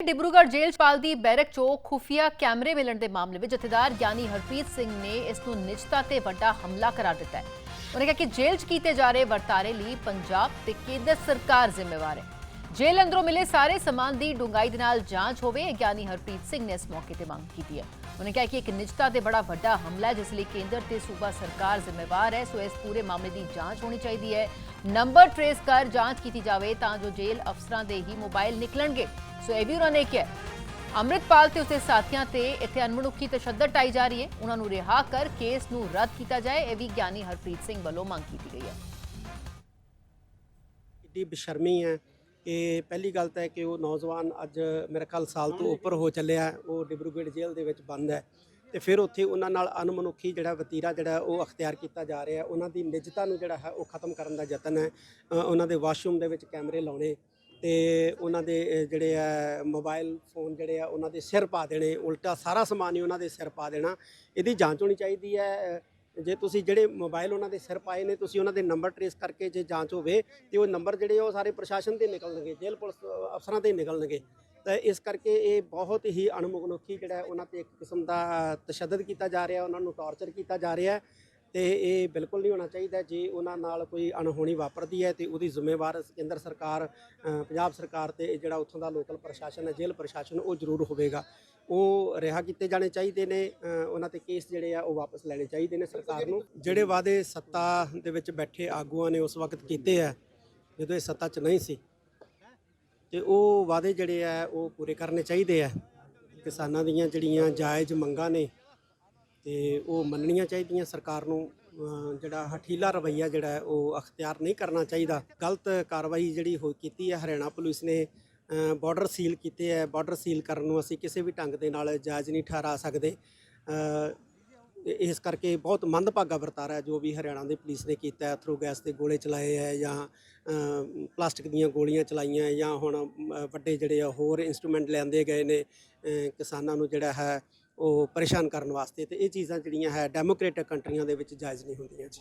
ਡਿਬਰੂਗੜ੍ਹ ਜੇਲ੍ਹ ਪਾਲ ਦੀ barrack 'ਚੋਂ ਖੁਫੀਆ ਕੈਮਰੇ ਮਿਲਣ ਦੇ ਮਾਮਲੇ ਵਿੱਚ ਜਥੇਦਾਰ ਗਿਆਨੀ ਹਰਪ੍ਰੀਤ ਸਿੰਘ ਨੇ ਇਸ ਨੂੰ ਨਿਜਤਾ ਤੇ ਵੱਡਾ ਹਮਲਾ ਕਰਾਰ ਦਿੱਤਾ ਹੈ। ਉਹਨੇ ਕਿਹਾ ਕਿ ਜੇਲ੍ਹ 'ਚ ਕੀਤੇ ਜਾ ਰਹੇ ਵਰਤਾਰੇ ਲਈ ਪੰਜਾਬ ਤੇ ਕੇਂਦਰ ਸਰਕਾਰ ਜ਼ਿੰਮੇਵਾਰ ਹੈ। ਜੇਲ੍ਹ ਅੰਦਰੋਂ ਮਿਲੇ ਸਾਰੇ ਸਮਾਨ ਦੀ ਡੂੰਘਾਈ ਦੇ ਨਾਲ ਜਾਂਚ ਹੋਵੇ ਗਿਆਨੀ ਹਰਪ੍ਰੀਤ ਸਿੰਘ ਨੇ ਇਸ ਮੌਕੇ ਤੇ ਮੰਗ ਕੀਤੀ ਹੈ। ਉਹਨੇ ਕਿਹਾ ਕਿ ਇੱਕ ਨਿਜਤਾ ਤੇ ਬੜਾ ਵੱਡਾ ਹਮਲਾ ਜਿਸ ਲਈ ਕੇਂਦਰ ਤੇ ਸੂਬਾ ਸਰਕਾਰ ਜ਼ਿੰਮੇਵਾਰ ਹੈ, ਸੋ ਇਸ ਪੂਰੇ ਮਾਮਲੇ ਦੀ ਜਾਂਚ ਹੋਣੀ ਚਾਹੀਦੀ ਹੈ। ਨੰਬਰ ਟ੍ਰੇਸ ਕਰ ਜਾਂਚ ਕੀਤੀ ਜਾਵੇ ਤਾਂ ਜੋ ਜੇਲ੍ਹ ਅਫਸਰਾਂ ਦੇ ਹੀ ਮੋਬਾਈਲ ਨਿਕਲਣਗੇ। ਸੋ ਇਹ ਵੀ ਉਹਨਾਂ ਨੇ ਕਿਹਾ ਅੰਮ੍ਰਿਤਪਾਲ ਤੇ ਉਸਦੇ ਸਾਥੀਆਂ ਤੇ ਇੱਥੇ ਅਨਮਨੁੱਖੀ ਤਸ਼ੱਦਦ ਟਾਈ ਜਾ ਰਹੀ ਹੈ। ਉਹਨਾਂ ਨੂੰ ਰਿਹਾ ਕਰ, ਕੇਸ ਨੂੰ ਰੱਦ ਕੀਤਾ ਜਾਏ, ਇਹ ਵੀ ਗਿਆਨੀ ਹਰਪ੍ਰੀਤ ਸਿੰਘ ਵੱਲੋਂ ਮੰਗ ਕੀਤੀ ਗਈ ਹੈ। ਕਿੱਡੀ ਬੇਸ਼ਰਮੀ ਹੈ। ਕਿ ਪਹਿਲੀ ਗੱਲ ਤਾਂ ਹੈ ਕਿ ਉਹ ਨੌਜਵਾਨ ਅੱਜ ਮੇਰੇ ਖਿਆਲ ਸਾਲ ਤੋਂ ਉੱਪਰ ਹੋ ਚੱਲਿਆ ਉਹ ਡਿਬਰੂਗੜ੍ਹ ਜੇਲ੍ਹ ਦੇ ਵਿੱਚ ਬੰਦ ਹੈ। ਤੇ ਫਿਰ ਉੱਥੇ ਉਹਨਾਂ ਨਾਲ ਅਨਮਨੁੱਖੀ ਜਿਹੜਾ ਵਤੀਰਾ ਜਿਹੜਾ ਉਹ ਅਖਤਿਆਰ ਕੀਤਾ ਜਾ ਰਿਹਾ ਉਹਨਾਂ ਦੀ ਨਿੱਜਤਾ ਨੂੰ ਜਿਹੜਾ ਹੈ, ਉਹ ਖਤਮ ਕਰਨ ਦਾ ਯਤਨ ਹੈ। ਉਹਨਾਂ ਦੇ ਵਾਸ਼ਰੂਮ ਦੇ ਵਿੱਚ ਕੈਮਰੇ ਲਾਉਣੇ ਤੇ ਉਹਨਾਂ ਦੇ ਜਿਹੜੇ ਆ ਮੋਬਾਈਲ ਫੋਨ ਜਿਹੜੇ ਆ, ਉਹਨਾਂ ਦੇ ਸਿਰ ਪਾ ਦੇਣੇ। ਉਲਟਾ ਸਾਰਾ ਸਮਾਨ ਹੀ ਉਹਨਾਂ ਦੇ ਸਿਰ ਪਾ ਦੇਣਾ। ਇਹਦੀ ਜਾਂਚ ਹੋਣੀ ਚਾਹੀਦੀ ਹੈ। ਜੇ ਤੁਸੀਂ ਜਿਹੜੇ ਮੋਬਾਈਲ ਉਹਨਾਂ ਦੇ ਸਿਰ ਪਾਏ ਨੇ, ਤੁਸੀਂ ਉਹਨਾਂ ਦੇ ਨੰਬਰ ਟਰੇਸ ਕਰਕੇ ਜੇ ਜਾਂਚ ਹੋਵੇ ਤੇ ਉਹ ਨੰਬਰ ਜਿਹੜੇ ਉਹ ਸਾਰੇ ਪ੍ਰਸ਼ਾਸਨ ਦੇ ਨਿਕਲਣਗੇ, ਜੇਲ੍ਹ ਪੁਲਿਸ ਅਫਸਰਾਂ ਦੇ ਨਿਕਲਣਗੇ। ਤਾਂ ਇਸ ਕਰਕੇ ਇਹ ਬਹੁਤ ਹੀ ਅਣਮੁਖਨੁਖੀ ਜਿਹੜਾ ਉਹਨਾਂ ਤੇ ਇੱਕ ਕਿਸਮ ਦਾ ਤਸ਼ੱਦਦ ਕੀਤਾ ਜਾ ਰਿਹਾ, ਉਹਨਾਂ ਨੂੰ ਟਾਰਚਰ ਕੀਤਾ ਜਾ ਰਿਹਾ। ਤੇ ਇਹ ਬਿਲਕੁਲ ਨਹੀਂ ਹੋਣਾ ਚਾਹੀਦਾ ਜੇ ਉਹਨਾਂ ਨਾਲ ਕੋਈ ਅਣਹੋਣੀ ਵਾਪਰਦੀ ਹੈ ਤੇ ਉਹਦੀ ਜ਼ਿੰਮੇਵਾਰ ਕੇਂਦਰ ਸਰਕਾਰ ਪੰਜਾਬ ਸਰਕਾਰ ਤੇ ਜਿਹੜਾ ਉੱਥੋਂ ਦਾ ਲੋਕਲ ਪ੍ਰਸ਼ਾਸਨ ਹੈ, ਜੇਲ੍ਹ ਪ੍ਰਸ਼ਾਸਨ, ਉਹ ਜ਼ਰੂਰ ਹੋਵੇਗਾ। ਉਹ ਰਿਹਾ ਕੀਤੇ ਜਾਣੇ ਚਾਹੀਦੇ ਨੇ ਉਹਨਾਂ ਤੇ ਕੇਸ ਜਿਹੜੇ ਆ ਉਹ ਵਾਪਸ ਲੈਣੇ ਚਾਹੀਦੇ ਨੇ ਸਰਕਾਰ ਨੂੰ। ਜਿਹੜੇ ਵਾਅਦੇ ਸੱਤਾ ਦੇ ਵਿੱਚ ਬੈਠੇ ਆਗੂਆਂ ਨੇ ਉਸ ਵਕਤ ਕੀਤੇ ਆ, ਜਦੋਂ ਇਹ ਸੱਤਾ 'ਚ ਨਹੀਂ ਸੀ, ਤੇ ਉਹ ਵਾਅਦੇ ਜਿਹੜੇ ਆ ਉਹ ਪੂਰੇ ਕਰਨੇ ਚਾਹੀਦੇ ਆ। ਕਿਸਾਨਾਂ ਦੀਆਂ ਜਿਹੜੀਆਂ ਜਾਇਜ਼ ਮੰਗਾਂ ਨੇ ਤੇ ਉਹ ਮੰਨਣੀਆਂ ਚਾਹੀਦੀਆਂ ਸਰਕਾਰ ਨੂੰ ਜਿਹੜਾ ਹਠੀਲਾ ਰਵਈਆ ਜਿਹੜਾ ਹੈ, ਉਹ ਅਖਤਿਆਰ ਨਹੀਂ ਕਰਨਾ ਚਾਹੀਦਾ। ਗਲਤ ਕਾਰਵਾਈ ਜਿਹੜੀ ਹੋ ਕੀਤੀ ਹੈ ਹਰਿਆਣਾ ਪੁਲਿਸ ਨੇ ਬਾਰਡਰ ਸੀਲ ਕੀਤੇ ਹੈ। ਬਾਰਡਰ ਸੀਲ ਕਰਨ ਨੂੰ ਅਸੀਂ ਕਿਸੇ ਵੀ ਢੰਗ ਦੇ ਨਾਲ ਜਾਇਜ਼ ਨਹੀਂ ਠਹਿਰਾ ਸਕਦੇ। ਇਸ ਕਰਕੇ ਬਹੁਤ ਮੰਦਭਾਗਾ ਵਰਤਾਰਾ ਹੈ ਜੋ ਵੀ ਹਰਿਆਣਾ ਦੀ ਪੁਲਿਸ ਨੇ ਕੀਤਾ ਹੈ। ਥਰੂ ਗੈਸ ਦੇ ਗੋਲੇ ਚਲਾਏ ਹੈ ਜਾਂ ਪਲਾਸਟਿਕ ਦੀਆਂ ਗੋਲੀਆਂ ਚਲਾਈਆਂ ਜਾਂ ਹੁਣ ਵੱਡੇ ਜਿਹੜੇ ਆ ਹੋਰ ਇਨਸਟਰੂਮੈਂਟ ਲੈਂਦੇ ਗਏ ਨੇ ਕਿਸਾਨਾਂ ਨੂੰ ਜਿਹੜਾ ਹੈ ਉਹ ਪਰੇਸ਼ਾਨ ਕਰਨ ਵਾਸਤੇ ਤੇ ਇਹ ਚੀਜ਼ਾਂ ਜਿਹੜੀਆਂ ਹੈ ਡੈਮੋਕ੍ਰੇਟਿਕ ਕੰਟਰੀਆਂ ਦੇ ਵਿੱਚ ਜਾਇਜ਼ ਨਹੀਂ ਹੁੰਦੀਆਂ ਜੀ।